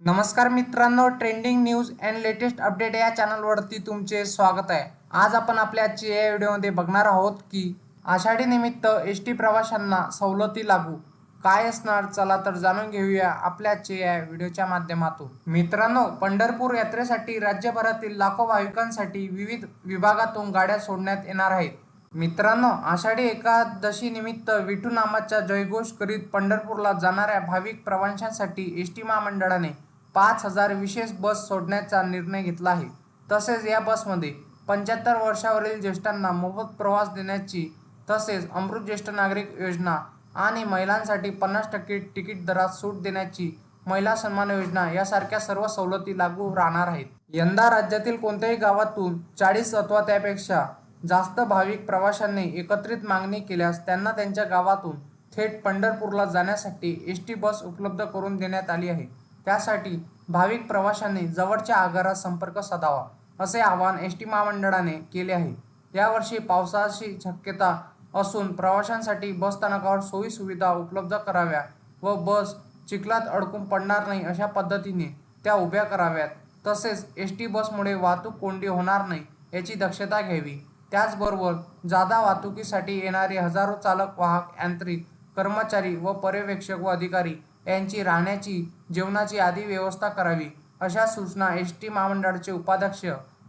नमस्कार मित्रांनो trending news and latest update या चॅनलवरती तुमचे स्वागत आहे. आज आपण आपल्या आजच्या या व्हिडिओमध्ये बघणार आहोत की आषाढी निमित्त एस टी प्रवाशांना सवलती लागू काय असणार चला तर जाणून घेऊया आपल्या आजच्या या व्हिडिओच्या माध्यमातून. मित्रांनो पंढरपूर यात्रेसाठी राज्यभरातील लाखो भाविकांसाठी विविध विभागातून गाड्या सोडण्यात येणार आहेत. मित्रांनो आषाढी एकादशी निमित्त विठू नामाचा जयघोष करीत पंढरपूरला जाणाऱ्या भाविक प्रवाशांसाठी एस टी महामंडळाने पाच हजार विशेष बस सोडण्याचा निर्णय घेतला आहे. तसेच या बसमध्ये पंच्याहत्तर वर्षावरील ज्येष्ठांना मोफत प्रवास देण्याची तसेच अमृत ज्येष्ठ नागरिक योजना आणि महिलांसाठी पन्नास टक्के तिकीट दरात सूट देण्याची महिला सन्मान योजना यासारख्या सर्व सवलती लागू राहणार आहेत. यंदा राज्यातील कोणत्याही गावातून चाळीस अथवा त्यापेक्षा जास्त भाविक प्रवाशांनी एकत्रित मागणी केल्यास त्यांना त्यांच्या गावातून थेट पंढरपूरला जाण्यासाठी एस टी बस उपलब्ध करून देण्यात आली आहे. त्यासाठी भाविक प्रवाशांनी जवळच्या आगारात संपर्क साधावा असे आवाहन एस टी महामंडळाने केले आहे. यावर्षी पावसाची शक्यता असून प्रवाशांसाठी बस स्थानकावर सोयी सुविधा उपलब्ध कराव्या व बस चिखलात अडकून पडणार नाही अशा पद्धतीने त्या उभ्या कराव्यात. तसेच एस टी बसमुळे वाहतूक कोंडी होणार नाही याची दक्षता घ्यावी. त्याचबरोबर जादा वाहतुकीसाठी येणारे हजारो चालक वाहक यांत्रिक कर्मचारी व पर्यवेक्षक व अधिकारी यांची राहण्याची जेवणाची आदी व्यवस्था करावी अशा सूचना एस टी महामंडळाचे उपाध्यक्ष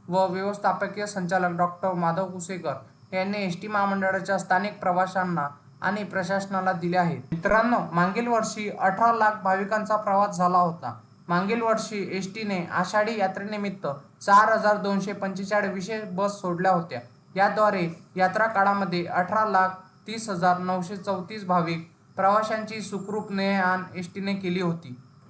व व्यवस्थापकीय संचालक डॉक्टर माधव कुसेकर यांनी एस टी महामंडळाच्या स्थानिक प्रवाशांना आणि प्रशासनाला दिले आहेत मित्रांनो मागील वर्षी अठरा लाख भाविकांचा प्रवास झाला होता. मागील वर्षी एस टीने आषाढी यात्रेनिमित्त चार हजार दोनशे पंचेचाळीस विशेष बस सोडल्या होत्या. याद्वारे यात्रा काळामध्ये अठरा लाख तीस हजार नऊशे चौतीस भाविक प्रवाशांची सुखरूप ने आण एस टीने केली होती.